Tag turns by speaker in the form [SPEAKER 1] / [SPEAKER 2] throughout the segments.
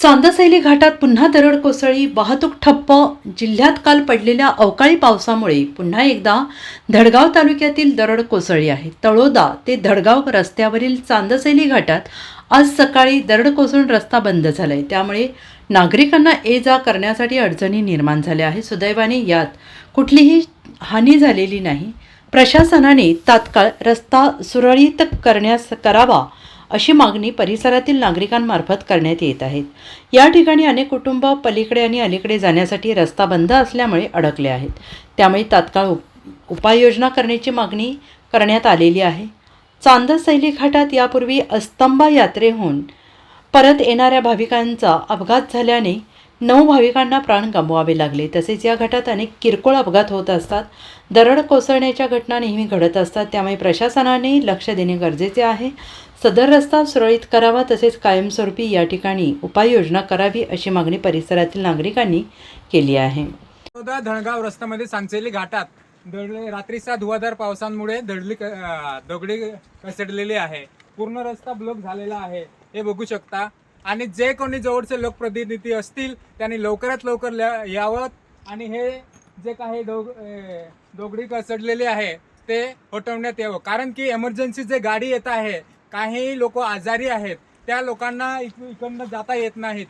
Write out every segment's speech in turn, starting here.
[SPEAKER 1] चांदसैली घाटात पुन्हा दरड कोसळी वाहतूक ठप्प. जिल्ह्यात काल पडलेल्या अवकाळी पावसामुळे पुन्हा एकदा धडगाव तालुक्यातील दरड कोसळली आहे. तळोदा ते धडगाव रस्त्यावरील चांदसैली घाटात आज सकाळी दरड कोसळून रस्ता बंद झालाय. त्यामुळे नागरिकांना ये जा करण्यासाठी अडचणी निर्माण झाल्या आहे सुदैवाने यात कुठलीही हानी झालेली नाही. प्रशासनाने तात्काळ रस्ता सुरळीत करण्यास करावा अशी मागणी परिसरातील नागरिकांमार्फत करण्यात येत आहेत या ठिकाणी अनेक कुटुंब पलीकडे आणि अलीकडे जाण्यासाठी रस्ता बंद असल्यामुळे अडकले आहेत. त्यामुळे तात्काळ उप उपाययोजना करण्याची मागणी करण्यात आलेली आहे. चांदस सैली घाटात यापूर्वी अस्तंबा यात्रेहून परत येणाऱ्या भाविकांचा अपघात झाल्याने नऊ भाविकांना प्राण गमवावे लागले. तसेच या घाटात अनेक किरकोळ अपघात होत असतात. दरड कोसळण्याच्या घटना नेहमी घडत असतात. त्यामुळे प्रशासनाने लक्ष देणे गरजेचे आहे. सदर रस्ता सुरळीत करावा तसेच कायमस्वरूपी या ठिकाणी उपाययोजना करावी अशी मागणी परिसरातील नागरिकांनी केली आहे.
[SPEAKER 2] चौदा रस्त्यामध्ये सांचेली घाटात दडले रात्रीच्या धुवाधार पावसांमुळे दडली क- दगडी कसडलेली आहे. पूर्ण रस्ता ब्लॉक झालेला आहे. हे बघू शकता. आणि जे कोणी जवळचे लोकप्रतिनिधी असतील त्यांनी लवकरात लवकर ल- यावं. आणि हे जे काही दोग दोगडी कसडलेली आहे ते हटवण्यात यावं. कारण की एमर्जन्सी जे गाडी येत आहे काही लोक आजारी आहेत त्या लोकांना इक- इकडनं जाता येत नाहीत.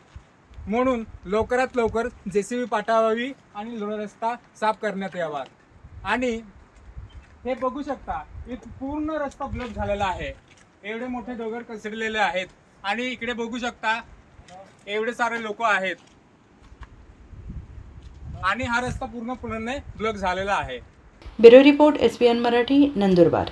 [SPEAKER 2] म्हणून लवकरात लवकर जे सी बी पाठवावी आणि लो- रस्ता साफ करण्यात यावा. आणि हे बघू शकता इथं पूर्ण रस्ता ब्लॉक झालेला आहे. एवढे मोठे डोगर कसडलेले आहेत. आणि इकडे बघू शकता एवढे सारे लोक आहेत. आणि हा रस्ता पूर्णपणे ब्लॉक झालेला आहे.
[SPEAKER 1] Bureau report S P N Marathi Nandurbar.